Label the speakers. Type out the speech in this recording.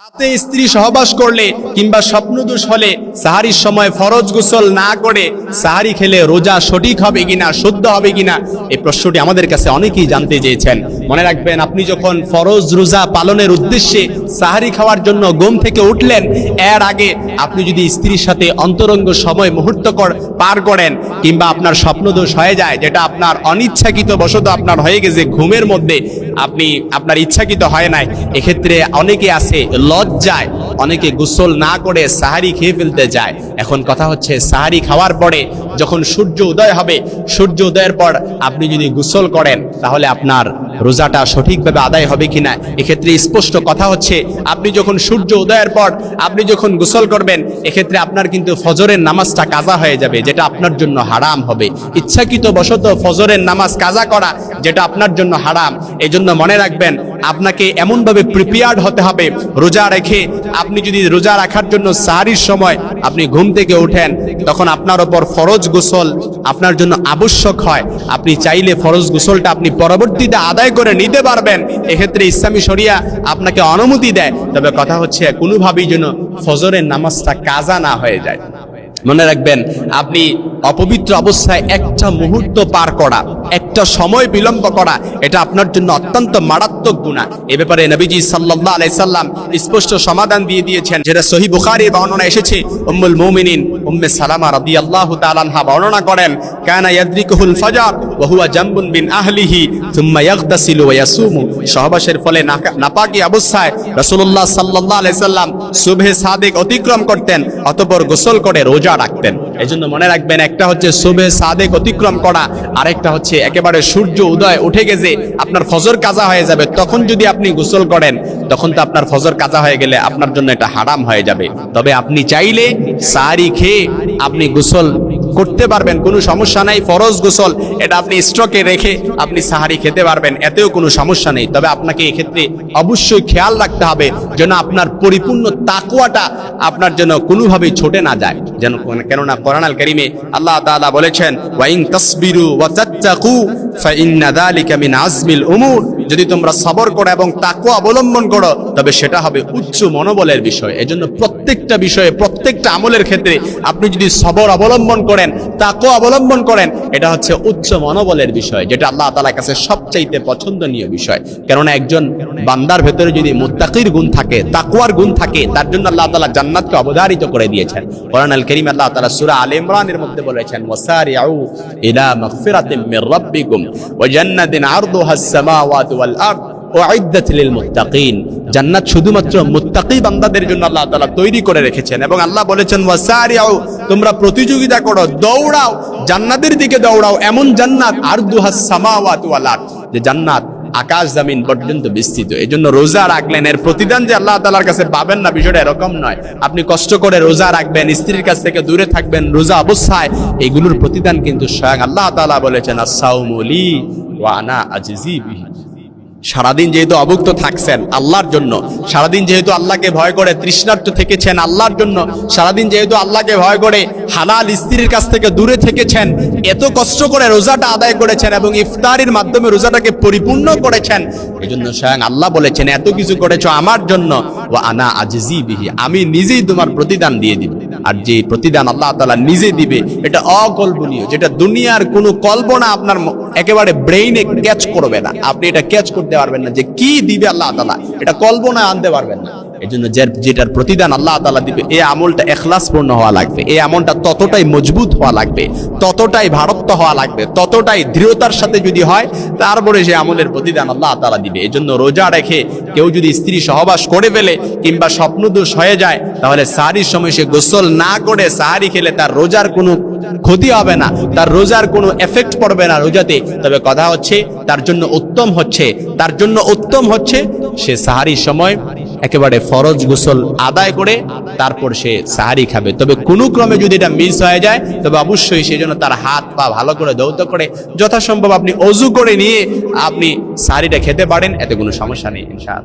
Speaker 1: রাতে স্ত্রী সহবাস করলে কিংবা স্বপ্নদোষ হলে সাহারির সময় ফরজ গোসল না করে সাহারি খেলে রোজা সঠিক হবে কিনা, শুদ্ধ হবে কিনা, এই প্রশ্নটি আমাদের কাছে অনেকেই জানতে চেয়েছেন। মনে রাখবেন, আপনি যখন ফরজ রোজা পালনের উদ্দেশ্যে সাহারি খাওয়ার জন্য ঘুম থেকে উঠলেন। এর আগে আপনি যদি স্ত্রীর সাথে অন্তরঙ্গ সময় মুহূর্তকর পার করেন, কিংবা আপনার স্বপ্নদোষ হয়ে যায়, যেটা আপনার অনিচ্ছাকৃত বশত আপনার হয়ে গেছে ঘুমের মধ্যে, আপনি আপনার ইচ্ছাকৃত হয় নাই। এক্ষেত্রে অনেকে আছে লজ্জায়, অনেকে গোসল না করে সাহারি খেয়ে ফেলতে যায়। এখন কথা হচ্ছে, সাহারি খাওয়ার পরে যখন সূর্য উদয় হবে, সূর্য উদয়ের পর আপনি যদি গোসল করেন তাহলে আপনার রোজাটা সঠিকভাবে আদায় হবে কিনা? এক্ষেত্রে স্পষ্ট কথা হচ্ছে, আপনি যখন সূর্য উদয়ের পর আপনি যখন গোসল করবেন, এক্ষেত্রে আপনার কিন্তু ফজরের নামাজটা কাজা হয়ে যাবে, যেটা আপনার জন্য হারাম হবে। ইচ্ছাকৃত বশত ফজরের নামাজ কাজা করা, যেটা আপনার জন্য হারাম। এই মনে রাখবেন আপনাকে এমনভাবে প্রিপেয়ার্ড হতে হবে, রোজা রেখে আপনি যদি রোজা রাখার জন্য সাহারির সময় আপনি ঘুম থেকে ওঠেন, তখন আপনার ওপর ফরজ গোসল আপনার জন্য আবশ্যক হয়। আপনি চাইলে ফরজ গোসলটা আপনি পরবর্তীতে আদায় করে নিতে পারবেন। এক্ষেত্রে ইসলামী শরিয়া আপনাকে অনুমতি দেয়। তবে কথা হচ্ছে, কোনোভাবেই যেন ফজরের নামাজটা কাজা না হয়ে যায়। মনে রাখবেন, আপনি অপবিত্র অবস্থায় একটা মুহূর্ত পার করা, একটা সময় বিলম্ব করা, এটা আপনার জন্য অত্যন্ত মারাত্মক গুণা এ ব্যাপারে নবীজি সাল্লাল্লাহু আলাইহি সাল্লাম স্পষ্ট সমাধান দিয়ে দিয়েছেন। যেটা সহি বুখারীর বর্ণনা এসেছে, উম্মুল মুমিনিন উম্মে সালামা রাদিয়াল্লাহু তাআলা আনহা বর্ণনা করেন, কানা ইয়াদরিকুহুল ফাজর ওয়া হুয়া জামবুন বিন আহলিহি থুম্মা ইয়াগতাসিলু ওয়া সহবাসের ফলে নাপাকি অবস্থায় রাসূলুল্লাহ সাল্লাল্লাহু আলাইহি সাল্লাম সুবহে সাদিক অতিক্রম করতেন, অতঃপর গোসল করে রোজা রাখতেন। এজন্য মনে রাখবেন, একটা হচ্ছে শোভে সাদেক অতিক্রম করা, আরেকটা হচ্ছে একেবারে সূর্য উদয় উঠে গেছে, আপনার ফজর কাজা হয়ে যাবে। তখন যদি আপনি গোসল করেন, তখন তো আপনার ফজর কাজা হয়ে গেলে আপনার জন্য এটা হারাম হয়ে যাবে। তবে আপনি চাইলে সারি খেয়ে আপনি গোসল করতে পারবেন, কোনো সমস্যা নাই, ফরজ গোসল, এটা আপনি স্টকে রেখে আপনি সাহারি খেতে পারবেন, এতেও কোনো সমস্যা নেই। তবে আপনাকে এক্ষেত্রে অবশ্যই খেয়াল রাখতে হবে যেন আপনার পরিপূর্ণ তাকুয়াটা আপনার জন্য কোনোভাবেই ছোটে না যায়। যেন কেননা কোরআন আল কারিমে আল্লাহ তাআলা বলেছেন ওয়াইং তাসবিরু ওয়া আজমিল উমুর। যদি তোমরা সবর করো এবং তাকুয়া অবলম্বন করো, তবে সেটা হবে উচ্চ মনোবলের বিষয়। এজন্য প্রত্যেকটা বিষয়ে, প্রত্যেকটা আমলের ক্ষেত্রে আপনি যদি সবর অবলম্বন করেন তাকুয়া অবলম্বন করেন, এটা হচ্ছে উচ্চ মনোবলের বিষয়, যেটা আল্লাহ তাআলার কাছে সবচাইতে পছন্দনীয় বিষয়। কেননা একজন বান্দার ভেতরে যদি মুত্তাকির গুণ থাকে তাকুয়ার গুণ থাকে, তার জন্য আল্লাহ তাআলা জান্নাতকে অবধারিত করে দিয়েছেন। কোরআন আল কারীম আল্লাহ তাআলা সূরা আলে ইমরানের মধ্যে বলেছেন, ওয়াসারিউ ইলা মাগফিরাতিম মির রাব্বিকুম ওয়া জান্নাতিন আরদুহাস সামাওয়াতু জান্নাত শুধুমাত্র মুত্তাকি বান্দাদের জন্য আল্লাহ তাআলা তৈরি করে রেখেছেন এবং আল্লাহ বলেছেন ওয়াসারিউ তোমরা প্রতিযোগিতা করো, দৌড়াও, জান্নাতের দিকে দৌড়াও, এমন জান্নাত, আরদুহাস সামাওয়াতু ওয়াল আরদ। যে জান্নাত আকাশ জামিন পর্যন্ত বিস্তৃত। এই জন্য রোজা রাখলেন, এর প্রতিদান যে আল্লাহ তালার কাছে পাবেন না, বিষয়টা এরকম নয়। আপনি কষ্ট করে রোজা রাখবেন, স্ত্রীর কাছ থেকে দূরে থাকবেন, রোজা অবস্থায়, এগুলোর প্রতিদান কিন্তু স্বয়ং আল্লাহ তালা বলেছেন আসাউমলি ওয়ানা আজিজি বিহি। সারাদিন যেহেতু অভুক্ত থাকছেন আল্লাহর জন্য, সারাদিন যেহেতু আল্লাহকে ভয় করে তৃষ্ণার্ত থেকেছেন আল্লাহর জন্য, সারাদিন যেহেতু আল্লাহকে ভয় করে হালাল স্ত্রীর কাছ থেকে দূরে থেকেছেন, এত কষ্ট করে রোজাটা আদায় করেছেন এবং ইফতারির মাধ্যমে রোজাটাকে পরিপূর্ণ করেছেন এই জন্য স্বয়ং আল্লাহ বলেছেন, এত কিছু করেছ আমার জন্য ও আনা আজিজি বিহি, আমি নিজেই তোমার প্রতিদান দিয়ে দিব। আর যে প্রতিদান আল্লাহ তালা নিজে দিবে, এটা অকল্পনীয়, যেটা দুনিয়ার কোনো কল্পনা আপনার একেবারে ব্রেইনে ক্যাচ করবে না। আপনি এটা ক্যাচ করতে পারবেন না যে কি দিবে আল্লাহ তালা এটা কল্পনা আনতে পারবেন না। এই জন্য যেটার প্রতিদান আল্লাহ তালা দিবে, এই আমলটা এখলাসপূর্ণ হওয়া লাগবে। এই আমলটা ততটাই মজবুত হওয়া লাগবে, ততটাই ভারত্ব হওয়া লাগবে, ততটাই দৃঢ়তার সাথে যদি হয়, তারপরে সে আমলের প্রতিদান আল্লাহ তালা দিবে। এই জন্য রোজা রেখে কেউ যদি স্ত্রী সহবাস করে ফেলে কিংবা স্বপ্নদোষ হয়ে যায়, তাহলে সাহারির সময় সে গোসল না করে সাহারি খেলে তার রোজার কোনো ক্ষতি হবে না, তার রোজার কোনো এফেক্ট পড়বে না রোজাতে। তবে কথা হচ্ছে, তার জন্য উত্তম হচ্ছে। তার জন্য উত্তম হচ্ছে, সে সাহারির সময় একেবারে ফরজ গোসল আদায় করে, তারপর সে সাহারি খাবে। তবে কোনো ক্রমে যদি এটা মিস হয়ে যায়, তবে অবশ্যই সেই জন্য তার হাত পা ভালো করে দৌত করে, যথাসম্ভব আপনি অজু করে নিয়ে আপনি সাহারিটা খেতে পারেন, এতে কোনো সমস্যা নেই, ইনশাআল্লাহ।